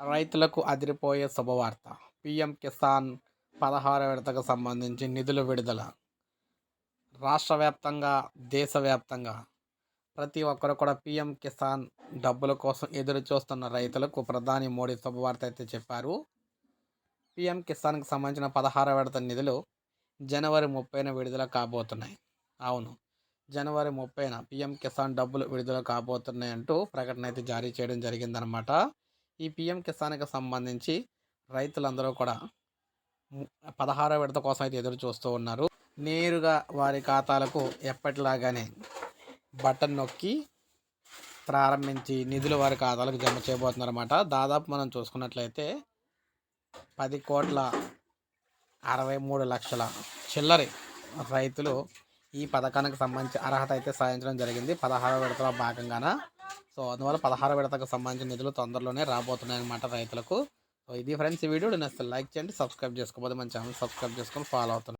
రైతులకు అదిరిపోయే శుభవార్త. పీఎం కిసాన్ పదహారు విడతకు సంబంధించి నిధుల విడుదల. రాష్ట్ర వ్యాప్తంగా దేశవ్యాప్తంగా ప్రతి ఒక్కరు కూడా పీఎం కిసాన్ డబ్బుల కోసం ఎదురు చూస్తున్న రైతులకు ప్రధాని మోడీ శుభవార్త అయితే చెప్పారు. పీఎం కిసాన్కి సంబంధించిన పదహార విడత నిధులు జనవరి ముప్పైన విడుదల కాబోతున్నాయి. అవును జనవరి ముప్పైన పీఎం కిసాన్ డబ్బులు విడుదల కాబోతున్నాయి అంటూ ప్రకటన అయితే జారీ చేయడం జరిగిందనమాట ఈ పిఎం కిసాన్కి సంబంధించి రైతులందరూ కూడా పదహారో విడత కోసం అయితే ఎదురు చూస్తూ ఉన్నారు. నేరుగా వారి ఖాతాలకు ఎప్పటిలాగానే బటన్ నొక్కి ప్రారంభించి నిధులు వారి ఖాతాలకు జమ చేయబోతున్నారన్నమాట. దాదాపు మనం చూసుకున్నట్లయితే పది కోట్ల అరవై మూడు లక్షల చిల్లరి రైతులు ఈ పథకానికి సంబంధించి అర్హత అయితే సాధించడం జరిగింది. పదహారవ విడతలో భాగంగాన సో అందువల్ల పదహారు విడతకు సంబంధించిన నిధులు తొందరలోనే రాబోతున్నాయి అనమాట రైతులకు. సో ఇది ఫ్రెండ్స్ ఈ వీడియో నచ్చితే లైక్ చేయండి సబ్స్క్రైబ్ చేసుకోకపోతే మన ఛానల్ సబ్స్క్రైబ్ చేసుకొని ఫాలో అవుతున్నాను